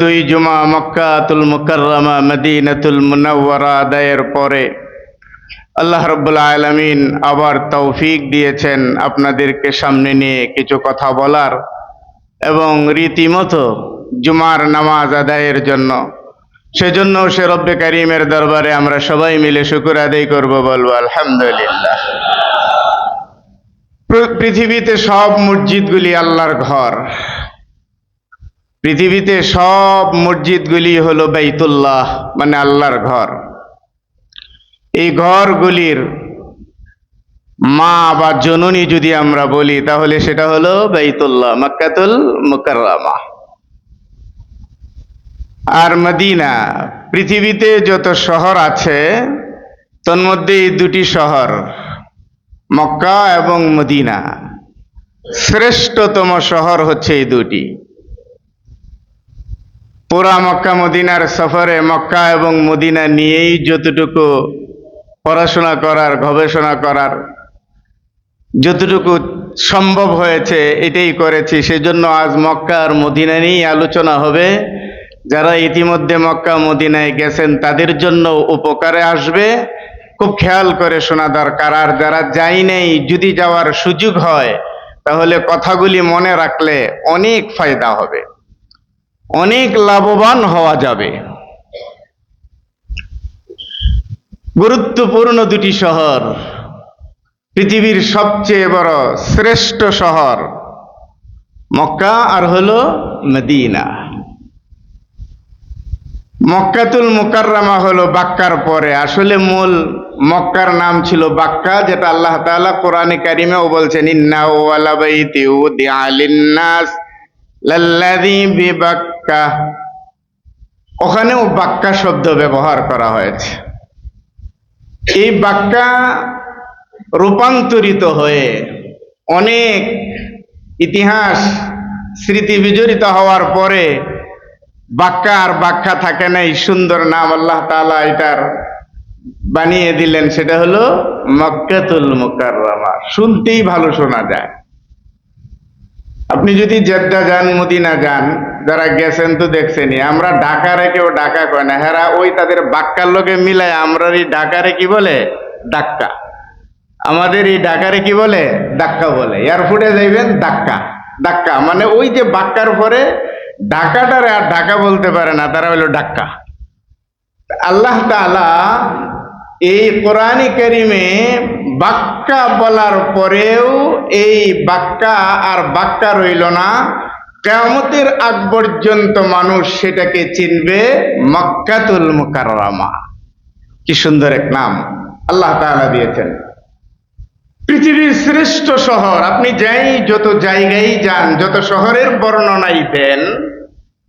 দুই জুমা মক্কাতুল মুকাররমা মদিনাতুল মুনাওয়ারা আদায়ের পরে আল্লাহ রব্বুল আলমিন আবার তৌফিক দিয়েছেন আপনাদেরকে সামনে নিয়ে কিছু কথা বলার এবং রীতিমতো জুমার নামাজ আদায়ের জন্য। সেজন্য সে রব্বে করিমের দরবারে আমরা সবাই মিলে শুকুর আদায় করব বলব, আলহামদুলিল্লাহ। পৃথিবীতে সব মসজিদগুলি আল্লাহর ঘর। পৃথিবীতে সব মসজিদগুলি হলো বাইতুল্লাহ মানে আল্লাহর ঘর। এই ঘরগুলির মা বা জননী যদি আমরা বলি, তাহলে সেটা হলো বাইতুল্লাহ, মক্কাতুল মুকাররামা। আর মদিনা, পৃথিবীতে যত শহর আছে, তন্মধ্যে এই দুটি শহর, মক্কা এবং মদিনা। শ্রেষ্ঠতম শহর হচ্ছে এই দুটি। পুরা মক্কা মদিনার সফরে মক্কা এবং মদিনা নিয়েই যতটুকু পড়াশোনা করার, গবেষণা করার যতটুকু সম্ভব হয়েছে এটাই করেছি। সেজন্য আজ মক্কা আর মদিনা নিয়েই আলোচনা হবে। যারা ইতিমধ্যে মক্কা মদিনায় গেছেন, তাদের জন্য উপকারে আসবে। খুব খেয়াল করে শোনা দরকার। আর যারা যাই নেই, যদি যাওয়ার সুযোগ হয়, তাহলে কথাগুলি মনে রাখলে অনেক ফায়দা হবে। অনেক লাভবান হওয়া যাবে। গুরুত্বপূর্ণ দুটি শহর, পৃথিবীর সবচেয়ে বড় শ্রেষ্ঠ শহর মক্কা আর হলো মদিনা। মক্কাতুল মুকাররামা হলো বাক্কার পরে। আসলে মূল মক্কার নাম ছিল বাক্কা, যেটা আল্লাহ তাআলা কোরআনে কারিমেও বলছেন ইন্না ওয়ালা বাইতি উদিআ লাল্লাযী বিবাক্কা ওখানেও বাক্কা শব্দ ব্যবহার করা হয়েছে। এই বাক্কা রূপান্তরিত হয়ে অনেক ইতিহাস, স্মৃতি বিজড়িত হওয়ার পরে বাক্কা আর বাক্কা থাকে না এই সুন্দর নাম আল্লাহ তালা এটার বানিয়ে দিলেন, সেটা হলো মক্কাতুল মুকাররমা। শুনতেই ভালো শোনা যায়। আপনি যদি জেদ্দা যান মদিনা যান যারা গেছেন তো দেখছেনি আমরা ঢাকারে কেউ ঢাকা কয় না, হেরা ওই তাদের বাক্কার লোকে মিলায় আমরা এই ঢাকারে কি বলে? ডাক্কা আমাদের এই ঢাকারে কি বলে? ডাক্কা বলে। এয়ারপোর্টে যাইবেন ডাক্কা ডাক্কা মানে ওই যে বাক্কার পরে ঢাকাটারে আর ঢাকা বলতে পারে না, তারা হলো ডাক্কা আল্লাহ তাআলা এই কোরআনি কারিমে বাক্কা বলার পরেও এই বাক্কা আর বাক্কা রইল না। কেয়ামতের আগ পর্যন্ত মানুষ সেটাকে চিনবে মক্কাতুল মুকাররমা। কি সুন্দর এক নাম আল্লাহ তাআলা দিয়েছেন। পৃথিবীর শ্রেষ্ঠ শহর, আপনি যাই যত জায়গায় যান, যত শহরের বর্ণনাই দেন,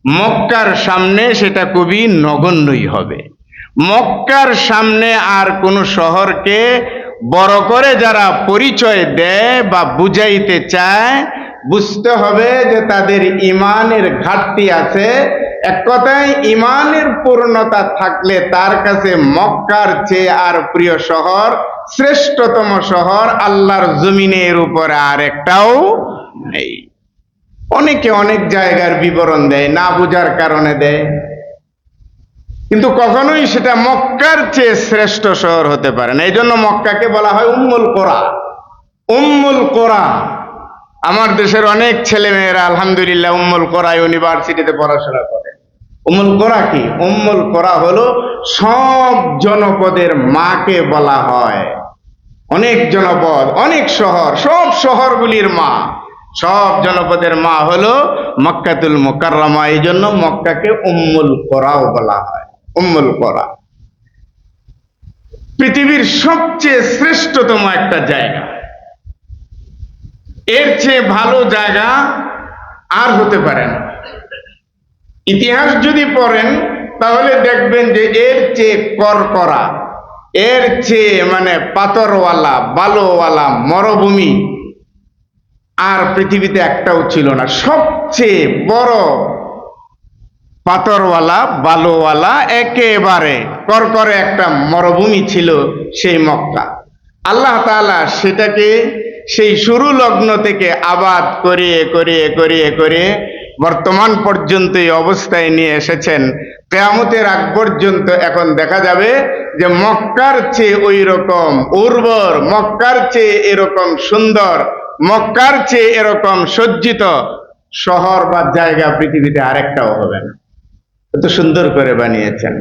মক্কার সামনে সেটা খুবই নগণ্যই হবে। মক্কার সামনে আর কোন শহরকে বড় করে যারা পরিচয় দেয় বা বুঝাইতে চায়, বুঝতে হবে যে তাদের ইমানের ঘাটতি আছে। এক কথায়, ইমানের পূর্ণতা থাকলে তার কাছে মক্কার চেয়ে আর প্রিয় শহর, শ্রেষ্ঠতম শহর আল্লাহর জমিনের উপরে আর একটাও নেই। অনেকে অনেক জায়গার বিবরণ দেয়, না বুঝার কারণে দেয়। কিন্তু কখনোই সেটা মক্কার চেয়ে শ্রেষ্ঠ শহর হতে পারে না। এই জন্য মক্কাকে বলা হয় উম্মুল কোরা। উম্মুল কোরা। আমার দেশের অনেক ছেলে মেয়েরা আলহামদুলিল্লাহ উম্মুল কোরা ইউনিভার্সিটিতে পড়াশোনা করে। উম্মুল কোরা কি? উম্মুল কোরা হলো সব জনপদের মাকে বলা হয়। অনেক জনপদ, অনেক শহর, সব শহরগুলির মা। সব জনপদের মা হলো মক্কাতুল মুকাররমা। এই জন্য মক্কাকে উম্মুল কোরাও বলা হয়। উম্মুল কোরা পৃথিবীর সবচেয়ে শ্রেষ্ঠতম একটা জায়গা। এর চেয়ে ভালো জায়গা আর হতে পারে না। ইতিহাস যদি পড়েন, তাহলে দেখবেন যে এর চেয়ে করকরা, এর চেয়ে মানে পাথরওয়ালা, বালোওয়ালা, মরুভূমি আর পৃথিবীতে একটাও ছিল না। সবচেয়ে বড় পাথরওয়ালা, বালোওয়ালা একেবারে করকরে একটা মরুভূমি ছিল সেই মক্কা। আল্লাহ তাআলা সেটাকে সেই শুরু লগ্ন থেকে আবাদ করিয়ে করিয়ে করিয়ে করে বর্তমান পর্যন্ত এই অবস্থায় নিয়ে এসেছেন। কেয়ামতের আগ পর্যন্ত এখন দেখা যাবে যে মক্কার চেয়ে ওই রকম উর্বর, মক্কার চেয়ে এরকম সুন্দর, মক্কার চেয়ে এরকম সজ্জিত শহর বা জায়গা পৃথিবীতে আরেকটাও হবে না। এত সুন্দর করে বানিয়েছেন।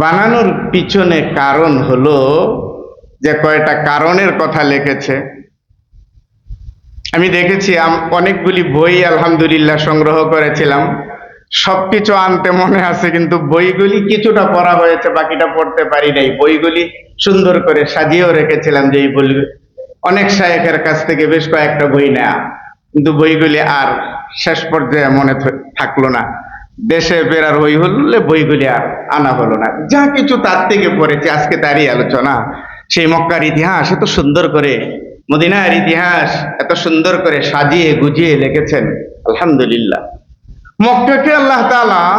বানানোর পিছনে কারণ হলো যে কয়টা কারণের কথা লিখেছে। আমি দেখেছি অনেকগুলি বই আলহামদুলিল্লাহ সংগ্রহ করেছিলাম। সবকিছু আনতে মনে আছে, কিন্তু বইগুলি কিছুটা পড়া হয়েছে, বাকিটা পড়তে পারি নাই। বইগুলি সুন্দর করে সাজিয়েও রেখেছিলাম যে এই বই অনেক শায়েখের কাছ থেকে বেশ কয়েকটা বই নেয়া। কিন্তু বইগুলি আর শেষ পর্যায়ে মনে থাকল না। দেশে বেরার হই হলে বইগুলি আর আনা হলো না। যা কিছু তার থেকে পড়েছে, আজকে তারই আলোচনা। সেই মক্কার ইতিহাস এত সুন্দর করে, মদিনার ইতিহাস এত সুন্দর করে সাজিয়ে গুজিয়ে লিখেছেন। আলহামদুলিল্লাহ। মক্কাকে আল্লাহ তাআলা